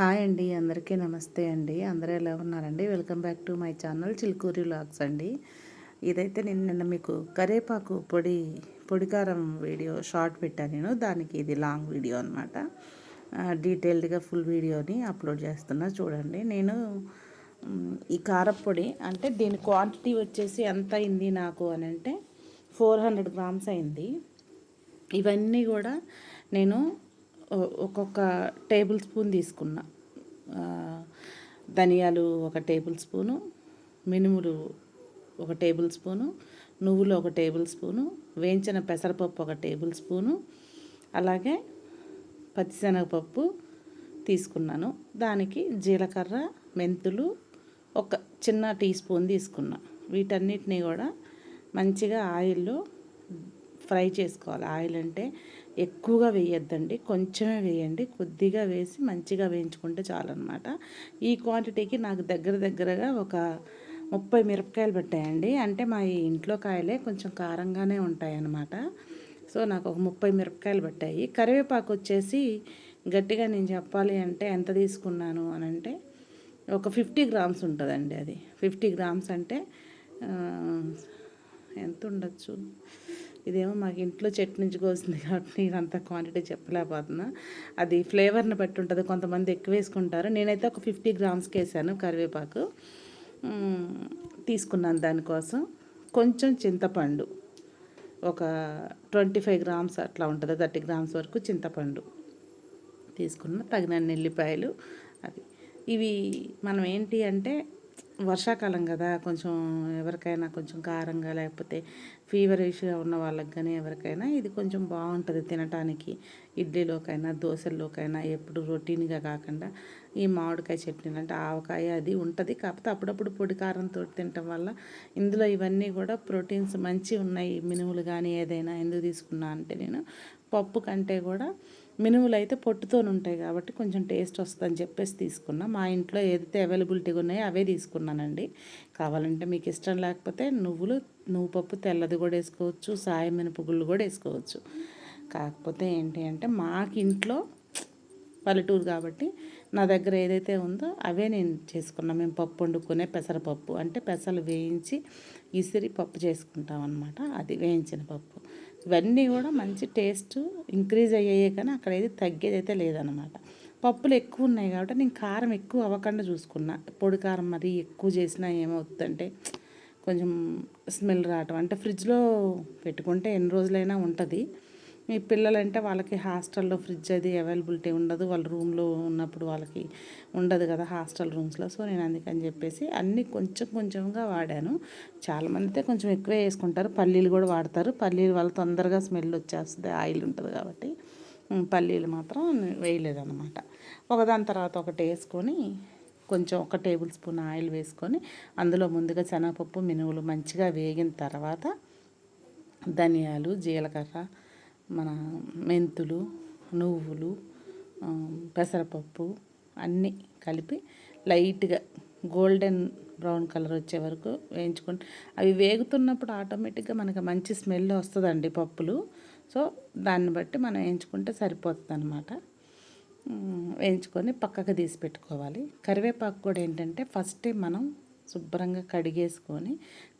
Hi అండి అందరికీ నమస్తే అండి. అందరూ ఎలా ఉన్నారండి? Welcome back to my channel Chilukuri vlogs అండి. ఇదైతే నేను నిన్న మీకు కరేపాకు పొడి పొడికారం వీడియో షార్ట్ పెట్టాను నేను. దానికి ఇది లాంగ్ వీడియో అనమాట డీటెయిల్డ్గా ఫుల్ వీడియోని అప్లోడ్ చేస్తున్నా చూడండి. నేను ఈ కారపొడి అంటే దీని క్వాంటిటీ వచ్చేసి ఎంత అయింది నాకు అని అంటే ఫోర్ హండ్రెడ్ గ్రామ్స్ అయింది. ఇవన్నీ కూడా నేను ఒక్కొక్క టేబుల్ స్పూన్ తీసుకున్నా. ధనియాలు ఒక టేబుల్ స్పూను మినుములు ఒక టేబుల్ స్పూను నువ్వులు ఒక టేబుల్ స్పూను వేయించిన పెసరపప్పు ఒక టేబుల్ స్పూను అలాగే పచ్చిశనగపప్పు తీసుకున్నాను. దానికి జీలకర్ర మెంతులు ఒక చిన్న టీ స్పూన్ తీసుకున్నా. వీటన్నిటిని కూడా మంచిగా ఆయిల్లో ఫ్రై చేసుకోవాలి. ఆయిల్ అంటే ఎక్కువగా వేయొద్దండి. కొంచెమే వేయండి. కొద్దిగా వేసి మంచిగా వేయించుకుంటే చాలన్నమాట. ఈ క్వాంటిటీకి నాకు దగ్గర దగ్గరగా ఒక ముప్పై మిరపకాయలు పెట్టాయండి. అంటే మా ఇంట్లో కాయలే కొంచెం కారంగానే ఉంటాయి అన్నమాట సో నాకు ఒక ముప్పై మిరపకాయలు పట్టాయి. కరివేపాకు వచ్చేసి గట్టిగా నేను చెప్పాలి అంటే ఎంత తీసుకున్నాను అని అంటే ఒక ఫిఫ్టీ గ్రామ్స్ ఉంటుందండి అది. ఫిఫ్టీ గ్రామ్స్ అంటే ఎంత ఉండొచ్చు? ఇదేమో మాకు ఇంట్లో చెట్టు నుంచి కోసింది కాబట్టి నేను అంత క్వాంటిటీ చెప్పలేకపోతున్నా. అది ఫ్లేవర్ని బట్టి ఉంటుంది. కొంతమంది ఎక్కువ వేసుకుంటారు. నేనైతే ఒక ఫిఫ్టీ గ్రామ్స్కి వేసాను కరివేపాకు. తీసుకున్నాను దానికోసం. కొంచెం చింతపండు. ఒక ట్వంటీ ఫైవ్ గ్రామ్స్ అట్లా ఉంటుంది. థర్టీ గ్రామ్స్ వరకు చింతపండు తీసుకున్న. తగినన్ని ఎల్లిపాయలు. అది. ఇవి మనం ఏంటి అంటే వర్షాకాలం కదా కొంచెం ఎవరికైనా కొంచెం కారంగా లేకపోతే ఫీవరిష్గా ఉన్న వాళ్ళకి కానీ ఎవరికైనా ఇది కొంచెం బాగుంటుంది తినటానికి. ఇడ్లీలోకైనా దోశల్లోకైనా ఎప్పుడు రొటీన్గా కాకుండా ఈ మామిడికాయ చట్నీ అంటే ఆవకాయ అది ఉంటుంది. కాకపోతే అప్పుడప్పుడు పొడి కారంతో తినటం వల్ల ఇందులో ఇవన్నీ కూడా ప్రోటీన్స్ మంచి ఉన్నాయి మినుములు కానీ ఏదైనా ఎందుకు తీసుకున్నా అంటే నేను పప్పు కంటే కూడా మినుములు అయితే పొట్టుతో ఉంటాయి కాబట్టి కొంచెం టేస్ట్ వస్తుందని చెప్పేసి తీసుకున్నా. మా ఇంట్లో ఏదైతే అవైలబిలిటీగా ఉన్నాయో అవే తీసుకున్నానండి. కావాలంటే మీకు ఇష్టం లేకపోతే నువ్వులు నువ్వు పప్పు తెల్లది కూడా వేసుకోవచ్చు సాయం మినపగుళ్ళు కూడా వేసుకోవచ్చు. కాకపోతే ఏంటి అంటే మాకు ఇంట్లో పల్లెటూరు కాబట్టి నా దగ్గర ఏదైతే ఉందో అవే నేను చేసుకున్నా. మేము పప్పు వండుకునే పెసరపప్పు అంటే పెసలు వేయించి ఇసిరి పప్పు చేసుకుంటాం అనమాట అది వేయించిన పప్పు. ఇవన్నీ కూడా మంచి టేస్ట్ ఇంక్రీజ్ అయ్యాయి కానీ అక్కడ ఏది తగ్గేది అయితే లేదనమాట పప్పులు ఎక్కువ ఉన్నాయి కాబట్టి నేను కారం ఎక్కువ అవ్వకుండా చూసుకున్నా. పొడి కారం మరీ ఎక్కువ చేసినా ఏమవుతుందంటే కొంచెం స్మెల్ రావటం. అంటే ఫ్రిడ్జ్లో పెట్టుకుంటే ఎన్ని రోజులైనా ఉంటుంది. మీ పిల్లలంటే వాళ్ళకి హాస్టల్లో ఫ్రిడ్జ్ అది అవైలబిలిటీ ఉండదు. వాళ్ళ రూమ్లో ఉన్నప్పుడు వాళ్ళకి ఉండదు కదా హాస్టల్ రూమ్స్లో. సో నేను అందుకని చెప్పేసి అన్నీ కొంచెం కొంచెంగా వాడాను. చాలామంది అయితే కొంచెం ఎక్కువే వేసుకుంటారు. పల్లీలు కూడా వాడతారు. పల్లీలు వాళ్ళు తొందరగా స్మెల్ వచ్చేస్తుంది. ఆయిల్ ఉంటుంది కాబట్టి. పల్లీలు మాత్రం వేయలేదన్నమాట. ఒకదాని తర్వాత ఒకటి వేసుకొని కొంచెం ఒక టేబుల్ స్పూన్ ఆయిల్ వేసుకొని అందులో ముందుగా శనగపప్పు మినువులు మంచిగా వేగిన తర్వాత ధనియాలు జీలకర్ర మన మెంతులు నువ్వులు పెసరపప్పు అన్నీ కలిపి లైట్గా గోల్డెన్ బ్రౌన్ కలర్ వచ్చే వరకు వేయించుకొని అవి వేగుతున్నప్పుడు ఆటోమేటిక్గా మనకు మంచి స్మెల్ వస్తుందండి పప్పులు. సో దాన్ని బట్టి మనం వేయించుకుంటే సరిపోతుంది అనమాట వేయించుకొని పక్కకు తీసి పెట్టుకోవాలి. కరివేపాకు కూడా ఏంటంటే ఫస్ట్ మనం శుభ్రంగా కడిగేసుకొని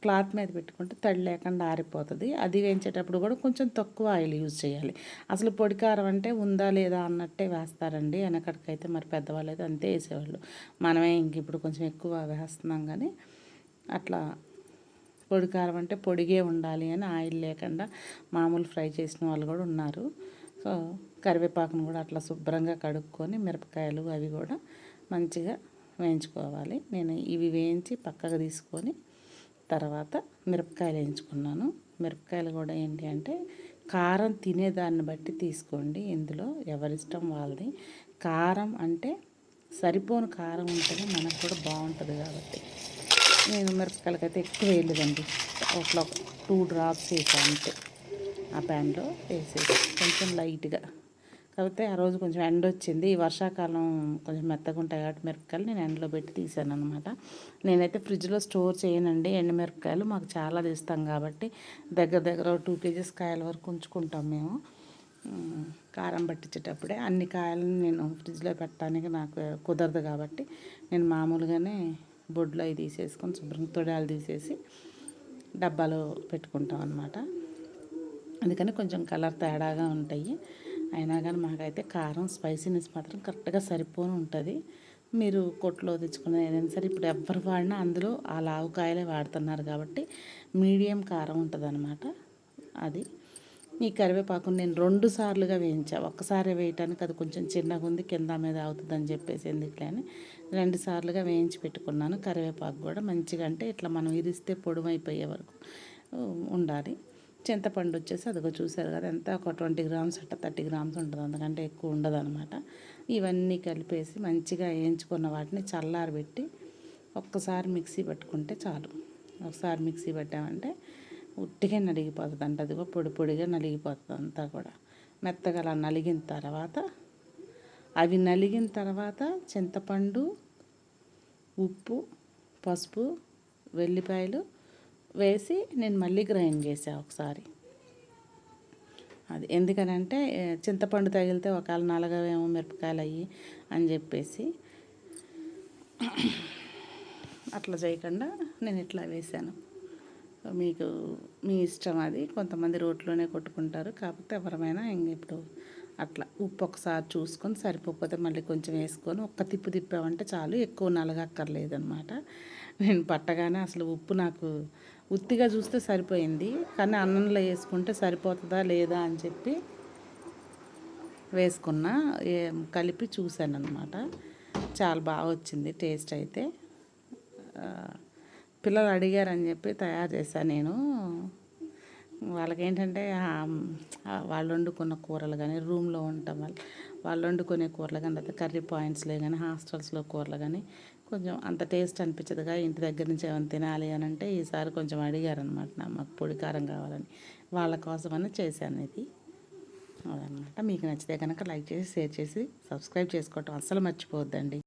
క్లాత్ మీద పెట్టుకుంటే తడి లేకుండా ఆరిపోతుంది. అది వేయించేటప్పుడు కూడా కొంచెం తక్కువ ఆయిల్ యూజ్ చేయాలి. అసలు పొడి కారం అంటే ఉందా లేదా అన్నట్టే వేస్తారండి. వెనకడికైతే మరి పెద్దవాళ్ళు అయితే అంతే వేసేవాళ్ళు. మనమే ఇంక ఇప్పుడు కొంచెం ఎక్కువ వేస్తున్నాం కానీ అట్లా పొడి కారం అంటే పొడిగే ఉండాలి అని ఆయిల్ లేకుండా మామూలు ఫ్రై చేసిన వాళ్ళు కూడా ఉన్నారు. సో కరివేపాకును కూడా అట్లా శుభ్రంగా కడుక్కొని మిరపకాయలు అవి కూడా మంచిగా వేయించుకోవాలి. నేను ఇవి వేయించి పక్కకు తీసుకొని తర్వాత మిరపకాయలు వేయించుకున్నాను. మిరపకాయలు కూడా ఏంటి అంటే కారం తినేదాన్ని బట్టి తీసుకోండి. ఇందులో ఎవరిష్టం వాళ్ళది. కారం అంటే సరిపోని కారం ఉంటేనే మనకు కూడా బాగుంటుంది కాబట్టి. నేను మిరపకాయలకైతే ఎక్కువ వేయలేదండి. ఒక టూ డ్రాప్స్ వేసాను అంతే. ఆ ప్యాన్లో వేసేసి కొంచెం లైట్గా కాకపోతే ఆ రోజు కొంచెం ఎండ వచ్చింది. ఈ వర్షాకాలం కొంచెం మెత్తగా ఉంటాయి కాబట్టి మిరపకాయలు నేను ఎండలో పెట్టి తీసాను అనమాట నేనైతే ఫ్రిడ్జ్లో స్టోర్ చేయనండి ఎండుమిరపకాయలు మాకు చాలా తీస్తాం కాబట్టి దగ్గర దగ్గర టూ కేజీస్ కాయల వరకు ఉంచుకుంటాం మేము. కారం పట్టించేటప్పుడే అన్ని కాయలను నేను ఫ్రిడ్జ్లో పెట్టడానికి నాకు కుదరదు కాబట్టి నేను మామూలుగానే బొడ్లో అవి తీసేసుకొని శుభ్రంగా తొడాలు తీసేసి డబ్బాలో పెట్టుకుంటాం అనమాట అందుకని కొంచెం కలర్ తేడాగా ఉంటాయి. అయినా కానీ మాకైతే కారం స్పైసీనెస్ మాత్రం కరెక్ట్గా సరిపోని ఉంటుంది. మీరు కొట్లో తెచ్చుకున్న ఏదైనా సరే ఇప్పుడు ఎవ్వరు వాడినా అందులో ఆ లావుకాయలే వాడుతున్నారు కాబట్టి మీడియం కారం ఉంటుంది అనమాట అది. ఈ కరివేపాకుని నేను రెండు సార్లుగా వేయించా. ఒక్కసారి వేయటానికి అది కొంచెం చిన్నగా ఉంది కింద మీద అవుతుందని చెప్పేసి ఎందుకులే అని రెండు సార్లుగా వేయించి పెట్టుకున్నాను. కరివేపాకు కూడా మంచిగా అంటే ఇట్లా మనం ఇరిస్తే పొడవైపోయే వరకు ఉండాలి. చింతపండు వచ్చేసి అదిగో చూసారు కదా ఎంత ఒక ట్వంటీ గ్రామ్స్ అట్ట థర్టీ గ్రామ్స్ ఉంటుంది. అందుకంటే ఎక్కువ ఉండదు అనమాట ఇవన్నీ కలిపేసి మంచిగా వేయించుకున్న వాటిని చల్లారబెట్టి ఒక్కసారి మిక్సీ పట్టుకుంటే చాలు. ఒకసారి మిక్సీ పెట్టామంటే ఉట్టిగా నలిగిపోతుంది అంటే అదిగో పొడి పొడిగా నలిగిపోతుంది అంతా కూడా. మెత్తగా అలా నలిగిన తర్వాత అవి నలిగిన తర్వాత చింతపండు ఉప్పు పసుపు వెల్లిపాయలు వేసి నేను మళ్ళీ గ్రైండ్ చేసా ఒకసారి. అది ఎందుకనంటే చింతపండు తగిలితే ఒకవేళ నలగవేమో మిరపకాయలు అయ్యి అని చెప్పేసి అట్లా చేయకుండా నేను ఇట్లా వేసాను మీకు మీ ఇష్టం అది. కొంతమంది రోట్లోనే కొట్టుకుంటారు. కాకపోతే ఎవరమైనా ఇంక ఇప్పుడు అట్లా ఉప్పు ఒకసారి చూసుకొని సరిపోకపోతే మళ్ళీ కొంచెం వేసుకొని ఒక్క తిప్పు తిప్పామంటే చాలు. ఎక్కువ నలగక్కర్లేదు అనమాట నేను పట్టగానే అసలు ఉప్పు నాకు ఉత్తిగా చూస్తే సరిపోయింది. కానీ అన్నంలో వేసుకుంటే సరిపోతుందా లేదా అని చెప్పి వేసుకున్నా. కలిపి చూశాను అనమాట చాలా బాగా వచ్చింది టేస్ట్ అయితే. పిల్లలు అడిగారని చెప్పి తయారు చేశాను నేను. వాళ్ళకి ఏంటంటే వాళ్ళు వండుకున్న కూరలు కానీ రూమ్లో ఉండటం వల్ల వాళ్ళు వండుకునే కూరలు కానీ లేకపోతే కర్రీ పాయింట్స్లో కానీ హాస్టల్స్లో కూరలు కానీ కొంచెం అంత టేస్ట్ అనిపించదుగా ఇంటి దగ్గర నుంచి ఏమైనా తినాలి అని అంటే ఈసారి కొంచెం అడిగారనమాట నా మాకు పొడి కారం కావాలని. వాళ్ళ కోసమని చేశాను ఇది. అదనమాట మీకు నచ్చితే కనుక లైక్ చేసి షేర్ చేసి సబ్స్క్రైబ్ చేసుకోవటం అస్సలు మర్చిపోవద్దండి.